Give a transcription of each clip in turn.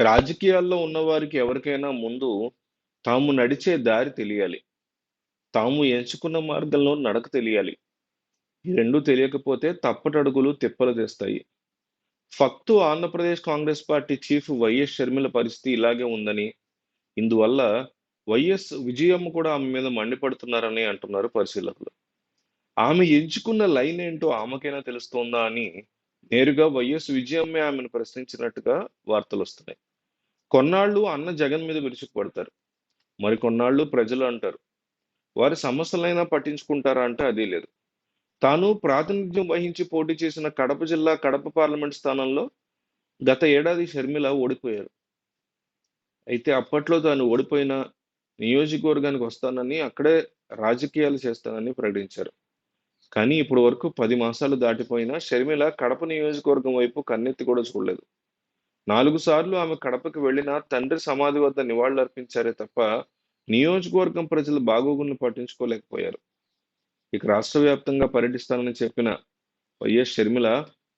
రాజకీయాల్లో ఉన్నవారికి ఎవరికైనా ముందు తాము నడిచే దారి తెలియాలి. తాము ఎంచుకున్న మార్గంలో నడక తెలియాలి. ఈ 2 తెలియకపోతే తప్పటడుగులు తిప్పలు తెస్తాయి. ఫక్తు Andhra Pradesh Congress party chief YS Sharmila పరిస్థితి ఇలాగే ఉందని, ఇందువల్ల వైఎస్ విజయమ్మ కూడా ఆమె మీద మండిపడుతున్నారని అంటున్నారు పరిశీలకులు. ఆమె ఎంచుకున్న లైన్ ఏంటో ఆమెకైనా తెలుస్తోందా అని నేరుగా వైఎస్ విజయమ్మే ఆమెను ప్రశ్నించినట్టుగా వార్తలు వస్తున్నాయి కొన్నాళ్ళు అన్న జగన్ మీద విరుచుకుపడతారు. మరి కొన్నాళ్ళు ప్రజలు అంటారు. వారి సమస్యలైనా పట్టించుకుంటారా అంటే అదీ లేదు. తాను ప్రాతినిధ్యం వహించి పోటీ చేసిన కడప జిల్లా కడప పార్లమెంట్ స్థానంలో గత ఏడాది షర్మిల ఓడిపోయారు. అయితే అప్పట్లో తాను ఓడిపోయిన నియోజకవర్గానికి వస్తానని, అక్కడే రాజకీయాలు చేస్తానని ప్రకటించారు. కానీ ఇప్పటి వరకు పది మాసాలు దాటిపోయినా షర్మిల కడప నియోజకవర్గం వైపు కన్నెత్తి కూడా చూడలేదు. నాలుగు సార్లు ఆమె కడపకు వెళ్ళినా తండ్రి సమాధి వద్ద నివాళులర్పించారే తప్ప నియోజకవర్గం ప్రజలు బాగోగులను పట్టించుకోలేకపోయారు. ఇక రాష్ట్ర వ్యాప్తంగా పర్యటిస్తానని చెప్పిన వైఎస్ షర్మిల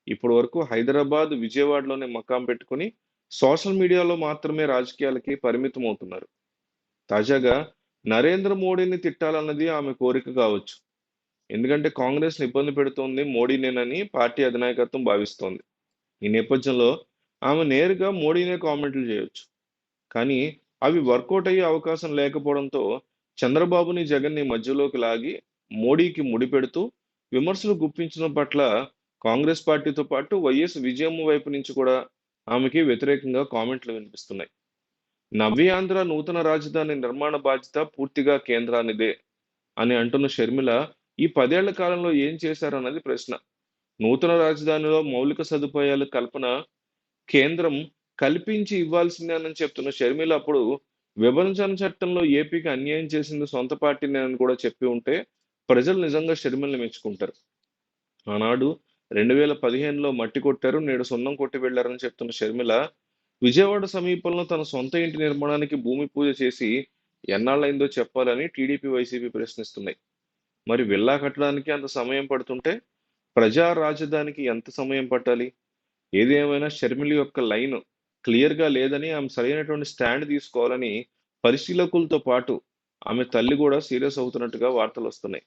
ఇప్పటి వరకు హైదరాబాద్, విజయవాడలోనే మకాం పెట్టుకుని సోషల్ మీడియాలో మాత్రమే రాజకీయాలకి పరిమితం అవుతున్నారు తాజాగా నరేంద్ర మోడీని తిట్టాలన్నది ఆమె కోరిక కావచ్చు. ఎందుకంటే కాంగ్రెస్‌ని ఇబ్బంది పెడుతోంది మోడీనేనని పార్టీ అధినాయకత్వం భావిస్తోంది. ఈ నేపథ్యంలో ఆమె నేరుగా మోడీనే కామెంట్లు చేయొచ్చు. కానీ అవి వర్కౌట్ అయ్యే అవకాశం లేకపోవడంతో చంద్రబాబుని, జగన్‌ని మధ్యలోకి లాగి మోడీకి ముడిపెడుతూ విమర్శలు గుప్పించడం పట్ల కాంగ్రెస్ పార్టీతో పాటు వైఎస్ విజయమ్మ వైపు నుంచి కూడా ఆమెకి వ్యతిరేకంగా కామెంట్లు వినిపిస్తున్నాయి. నవ్యాంధ్ర నూతన రాజధాని నిర్మాణ బాధ్యత పూర్తిగా కేంద్రానిదే అని అంటున్న షర్మిల ఈ పదేళ్ళ కాలంలో ఏం చేశారన్నది ప్రశ్న. నూతన రాజధానిలో మౌలిక సదుపాయాల కల్పన కేంద్రం కల్పించి ఇవ్వాల్సిందేనని చెప్తున్న షర్మిల అప్పుడు విభజన చట్టంలో ఏపీకి అన్యాయం చేసింది సొంత పార్టీనేనని కూడా చెప్పి ఉంటే ప్రజలు నిజంగా షర్మిలని మెచ్చుకుంటారు. ఆనాడు 2015లో మట్టి కొట్టారు, నేడు సున్నం కొట్టి వెళ్ళారని చెప్తున్న షర్మిల విజయవాడ సమీపంలో తన సొంత ఇంటి నిర్మాణానికి భూమి పూజ చేసి ఎన్నాళ్ళైందో చెప్పాలని టీడీపీ, వైసీపీ ప్రశ్నిస్తున్నాయి. మరి విల్లా కట్టడానికి అంత సమయం పడుతుంటే ప్రజా రాజధానికి ఎంత సమయం పట్టాలి? ఏది ఏమైనా యొక్క లైన్ క్లియర్‌గా లేదని, ఆమె సరైనటువంటి స్టాండ్ తీసుకోవాలని పరిశీలకులతో పాటు ఆమె తల్లి కూడా సీరియస్ అవుతున్నట్టుగా వార్తలు వస్తున్నాయి.